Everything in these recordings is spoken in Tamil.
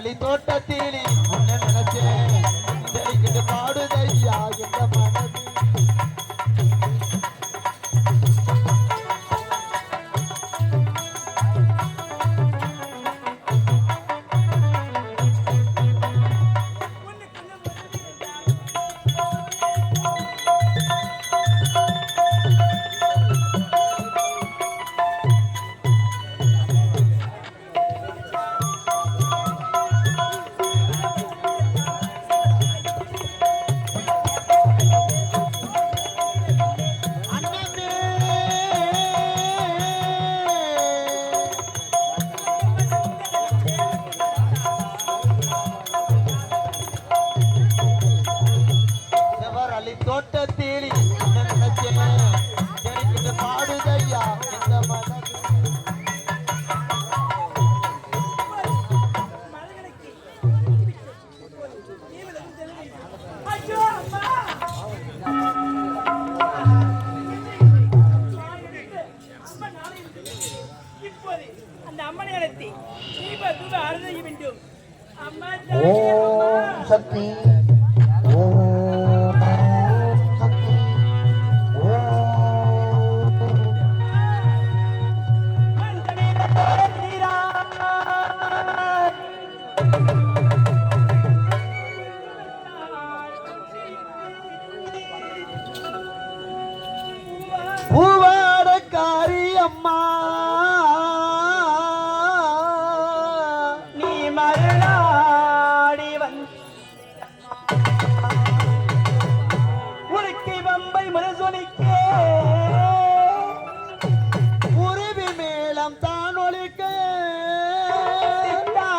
மல்லி தோட்டத்திலே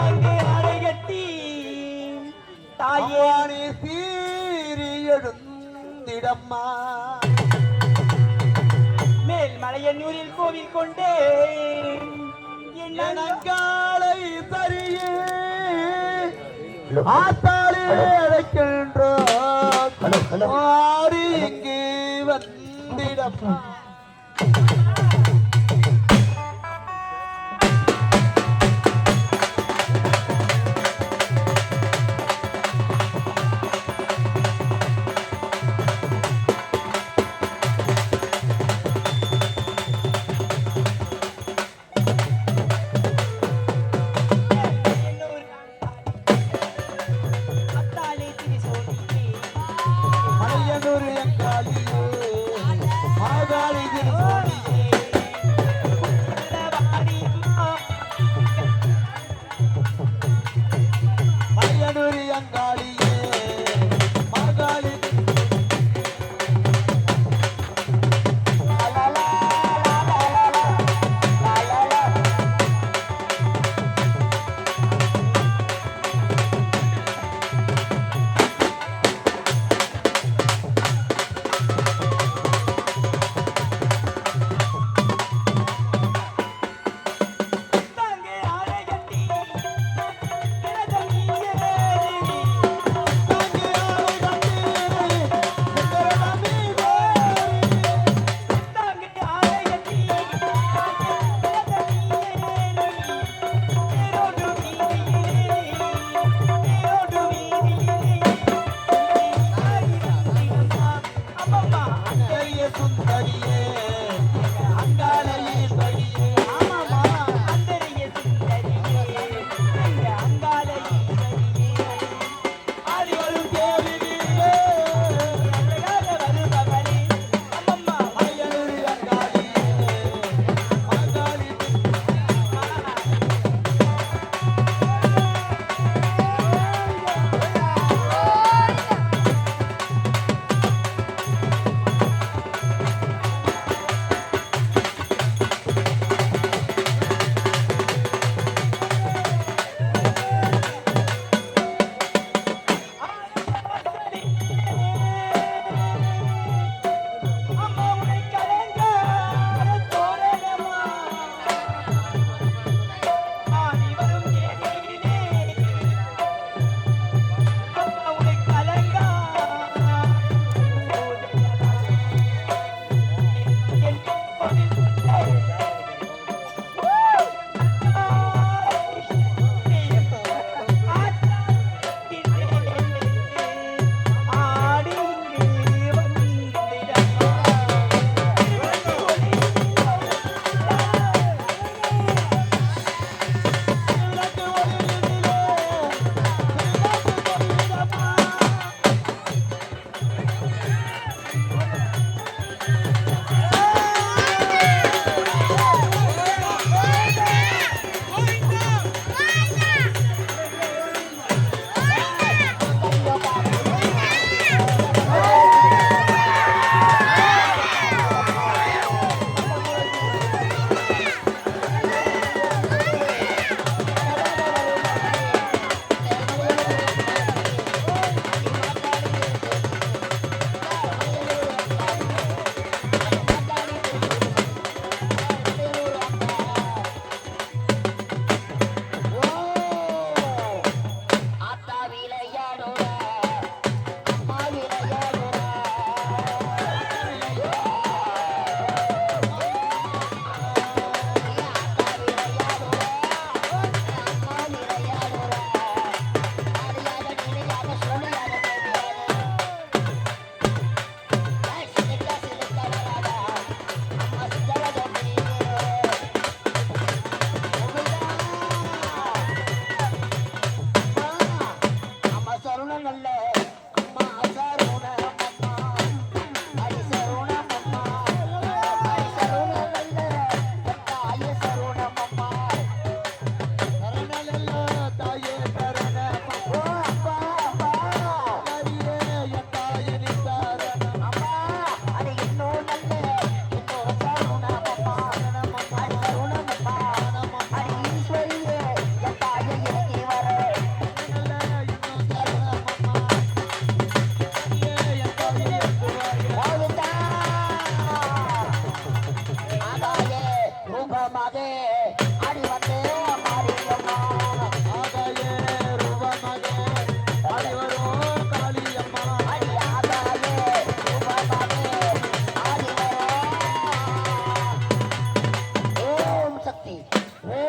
அரையட்டி தாயானே சீறி எழுந்திடம்மா. மேல்மலையன்னூரில் கோவில் கொண்டே எனக்காலை சரியே. ஆத்தாளே அழைக்கின்றோம் ஆறு இங்கே வந்திடம்மா.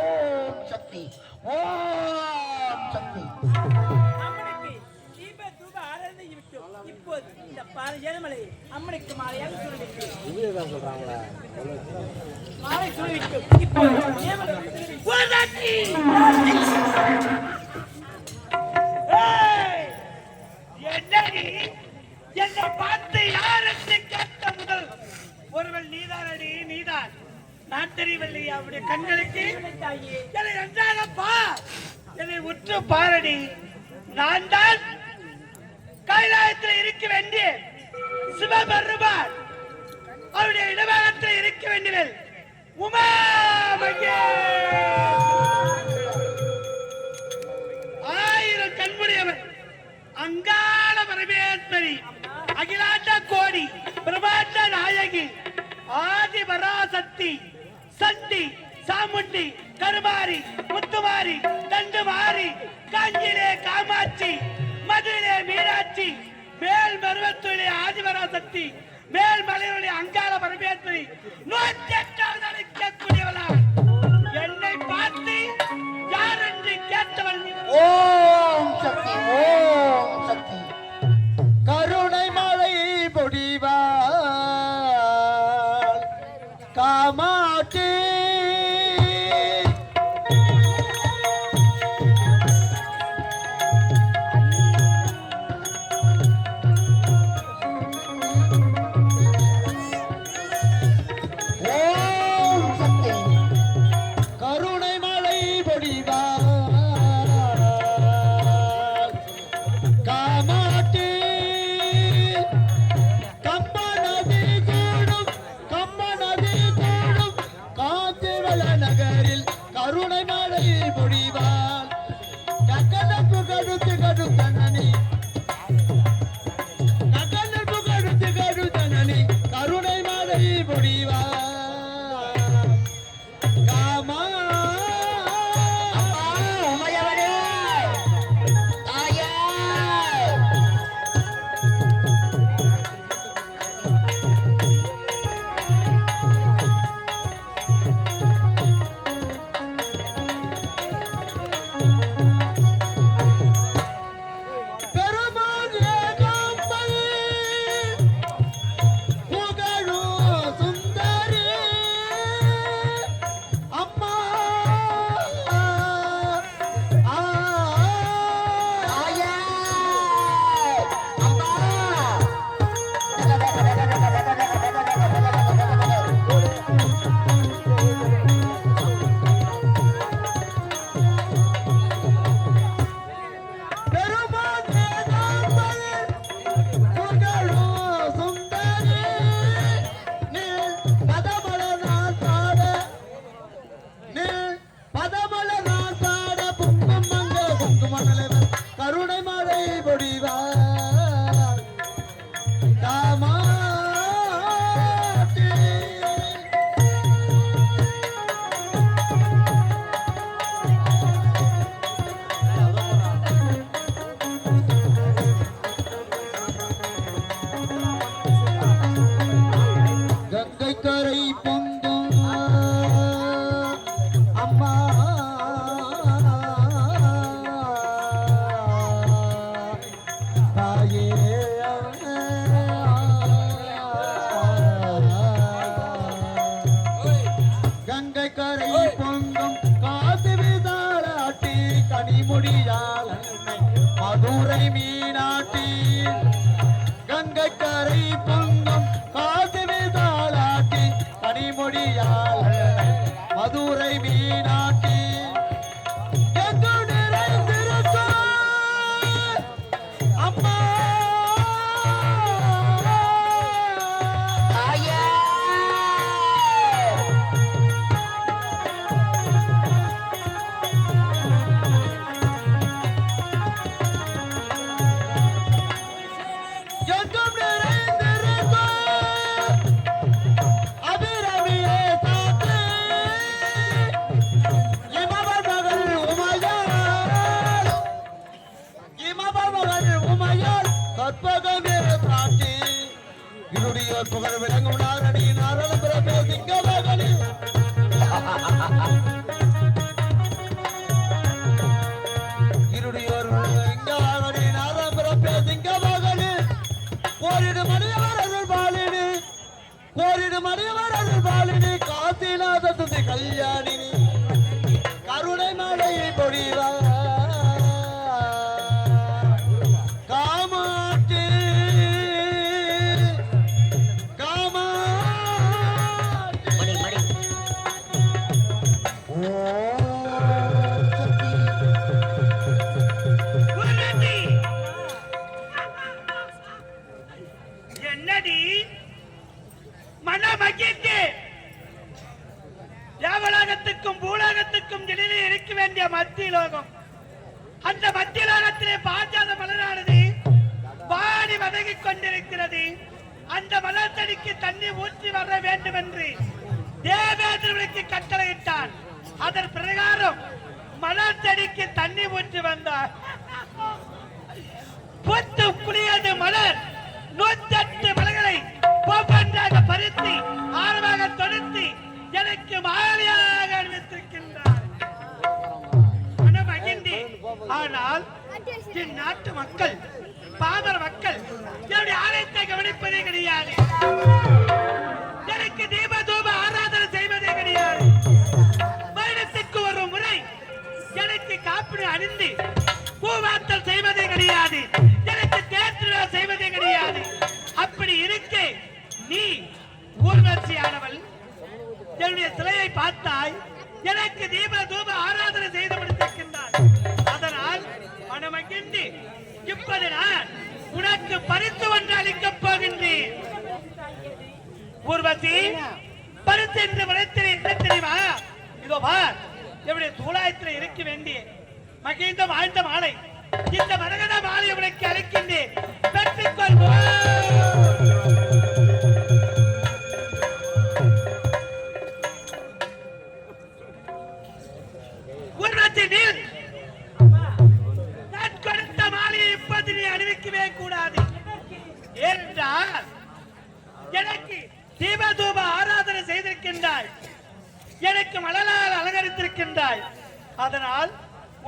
ஓம் சக்தி ஓம் சக்தி. இப்போது இந்த பாறை ஏழுமலை அம்மனுக்கு மாலையாக சொல்லிவிட்டு. மாலை சொல்லிவிட்டு இப்போது! என்னடி? என்னை பார்த்து யார் என்று கேட்ட முதல்? ஒருவள் நீதானடி நீதான். நான் தெரியவில்லை அவருடைய கண்களுக்கு. என்னை நன்றாக பார் என்னை உற்று பாரடி. நான் தான் கைலாயத்தில் இருக்க வேண்டிய சிவபெருமான் அவருடைய இடபாகத்தில் இருக்க வேண்டியவள் உமா ஆயிரம் கண்புடையவன் அங்காள பரமேஸ்வரி. அகிலாண்ட கோடி. பிரபாண்ட நாயகி. ஆதி பராசக்தி சண்டி சாமுண்டி கருமாரி முத்துமாரி தண்டுமாரி காஞ்சிலே காமாட்சி மதுரிலே மீனாட்சி மேல் மருவத்தூரிலே ஆதிபராசக்தி மேல் மலையுடைய அங்காள பரமேஸ்வரி நூற்றி எட்டாவது அழைக்கக்கூடியவளா என்னை பார்த்து யார் என்று கேட்டவள் ஓம் சக்தி ஓம். గడుచు గడుచు గడుచనని அற்புதமே காட்சி. இருடைய புகழ் விளங்கும் நாரணி நாரண பிரபே சிங்க மகனே இருடையோர் இங்களாவடி நாரண அருள் பாலினி கோரிடு மணியவர் பாலினி காசிநாத துதி கல்யாணினி. எனக்கு மாலையாக அணிவித்திருக்கின்றார். ஆனால் என் நாட்டு மக்கள் பாமர மக்கள் என்னுடைய ஆலயத்தை கவனிப்பதே கிடையாது. எனக்கு தீப தூப ஆராதனை செய்வதே கிடையாது. வருடத்திற்கு ஒரு முறை எனக்கு காப்பீடு அணிந்து பூவாத்தல் செய்வதே கிடையாது. எனக்கு தேர்தல் செய்வதே கிடையாது. அப்படி இருக்க நீ ஊர்வசியானவள் என்னுடைய சிலையை பார்த்தாய் எனக்கு தீப தூப ஆராதனை செய்து முடித்திருக்கின்றார் அதனால் மனமகிழ்ந்து இப்போது நான் உனக்கு பரிசு ஒன்று அளிக்கப் போகின்றேன். ஊர்வசி பரிசு என்று வளர்த்தேன் என்ன தெரியுமா? இதோ பார் என்னுடைய தூளாயத்தில் இருக்க வேண்டிய மகிழ்ந்த வாழ்ந்த மாலை. இந்த மரகத மாலை உனக்கு அளிக்கின்றேன். பெற்றுக்கொள்வோம். என்றால் எனக்கு தீபதூப ஆராதனை செய்திருக்கின்றாய். எனக்கு மலரால் அலங்கரித்திருக்கின்றாய். அதனால்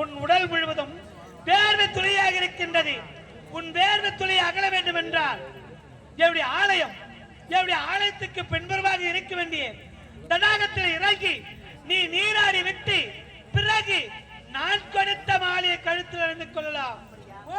உன் உடல் முழுவதும் வேர்வை துளியாக இருக்கின்றது. உன் வேர்வை துளி அகல வேண்டும் என்றால் என்னுடைய ஆலயம் என்னுடைய ஆலயத்துக்கு பின்புறமாக இருக்க வேண்டிய தடாகத்தில் இறங்கி நீ நீராடி விட்டு பிறகு நான் கொடுத்த மாலையை கழுத்தில் அணிந்து கொள்ளலாம். ஓ,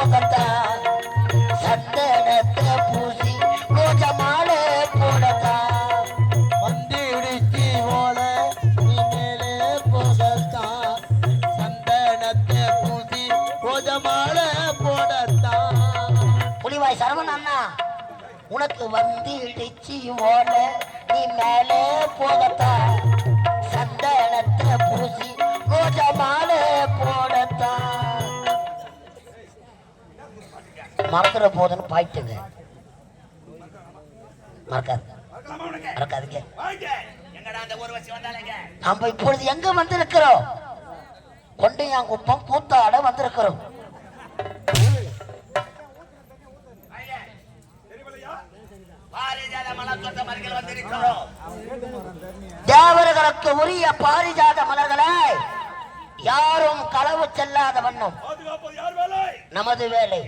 உனக்கு வந்து இடிச்சு ஓட நீ மேலே போகத்தா சந்தனத்தை பூசி கோஜமால போடத்தான். மறந்துட போதுன்னு பாய்ட்டுங்க மறக்காது. மறக்காதுங்க. நம்ம இப்பொழுது எங்க வந்திருக்கிறோம்? கொண்டையாங்குப்பம் கூத்தாட வந்திருக்கிறோம். தேவர்களுக்கு உரிய பாரிஜாத மலர்களை யாரும் களவு செல்லாத வண்ணம். நமது வேலை.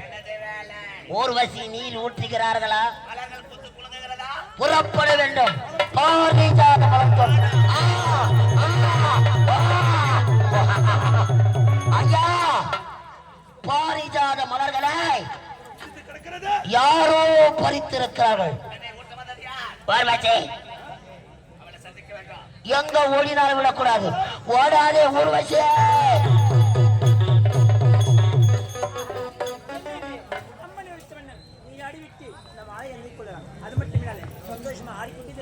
ஊர்வசி நீர் ஊற்றுகிறார்களா? புறப்பட வேண்டும். பாரிஜாத மலர்கள். ஐயா பாரிஜாத மலர்களை யாரோ பறித்திருக்கிறார்கள். பார்வாச்சே எங்க ஓடினாலும் விடக்கூடாது. ஓடாதே ஊர்வசி! அம்மன் அது மட்டும் சந்தோஷமா ஆடிக்கொண்டு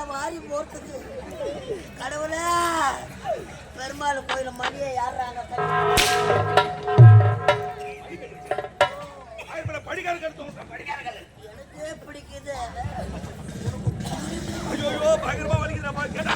என்ன வாரி போறதுக்கு. கடவுளே பெருமாள் கோயில் மணியை யாருறாங்க எனக்கே பிடிக்குது. ஐயோ பயங்கரமா வலிக்குதுப்பா கேட்டா?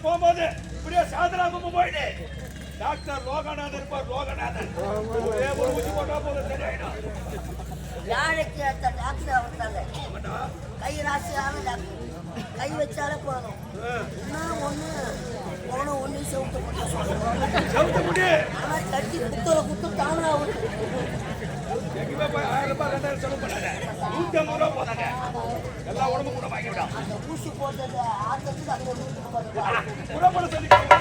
போகும்போது இப்படியே சாதனாம போயிடு. டாக்டர் லோகநாதன் இருப்பார் லோகநாதன் ஒரே ஒரு ஊசி போட்டா போதும் சரியாயிடும். யாழைக்கு அந்த டாக்டர் வந்தாங்க கை ராசியான டாக்டர் கை வச்சாலே போதும். இன்னும் ஒண்ணு? போன ஒண்ணு செவுத்து போட்டு செவுத்த முடி ஆனா தட்டி குத்துற குத்து தானா எங்கேயுமே போய் ஆயிரம் ரூபாய் ரெண்டாயிரம் செலவு பண்ணாங்க நூத்தி ஐம்பது ரூபா போதாங்க எல்லாம் உடம்பு கூட வாங்கி விடும் ஊசி போட்டது போட்டு குணப்பட சொல்லி